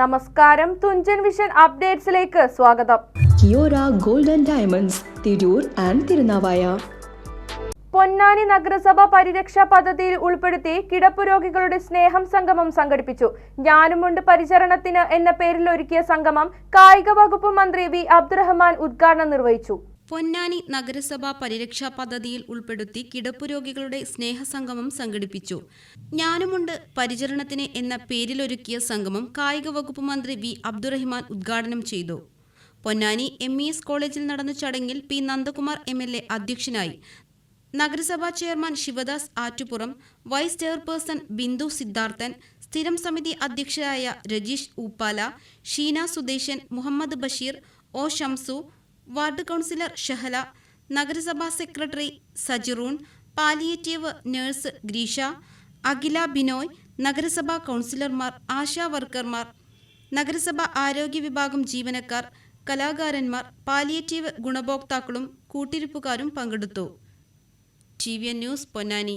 നമസ്കാരം. തുഞ്ചൻ വിഷൻ അപ്ഡേറ്റ്സിലേക്ക് സ്വാഗതം. Kiyora golden diamonds Tirur and Tirunavaya. Ponnani നഗരസഭ പരിരക്ഷാ പദ്ധതിയിൽ ഉൾപ്പെടുത്തി കിടപ്പ് രോഗികളുടെ സ്നേഹം സംഗമം സംഘടിപ്പിച്ചു. ഞാനുമുണ്ട് പരിചരണത്തിന് എന്ന പേരിൽ ഒരുക്കിയ സംഗമം കായിക വകുപ്പ് മന്ത്രി വി അബ്ദുറഹ്മാൻ ഉദ്ഘാടനം നിർവഹിച്ചു. പൊന്നാനി നഗരസഭാ പരിരക്ഷാ പദ്ധതിയിൽ ഉൾപ്പെടുത്തി കിടപ്പു രോഗികളുടെ സ്നേഹസംഗമം സംഘടിപ്പിച്ചു. ഞാനുമുണ്ട് പരിചരണത്തിന് എന്ന പേരിലൊരുക്കിയ സംഗമം കായിക വകുപ്പ് മന്ത്രി വി. അബ്ദുറഹിമാൻ ഉദ്ഘാടനം ചെയ്തു. പൊന്നാനി എം. ഇ. എസ്. കോളേജിൽ നടന്ന ചടങ്ങിൽ P. Nandakumar M. L. A അധ്യക്ഷനായി. നഗരസഭാ chairman Sivadas Attupuram vice chairperson Bindu Sidharthan സ്ഥിരം സമിതി അധ്യക്ഷരായ Rajeesh Oopala Sheena Sudesan Muhammad Basheer O. Shamsu ward councillor Shahala നഗരസഭാ secretary Sajiroon palliative nurse Greesha Akhila Binoy നഗരസഭാ കൗൺസിലർമാർ ആശാ വർക്കർമാർ നഗരസഭാ ആരോഗ്യ വിഭാഗം ജീവനക്കാർ കലാകാരന്മാർ പാലിയേറ്റീവ് ഗുണഭോക്താക്കളും കൂട്ടിരിപ്പുകാരും പങ്കെടുത്തു. T V news Ponnani.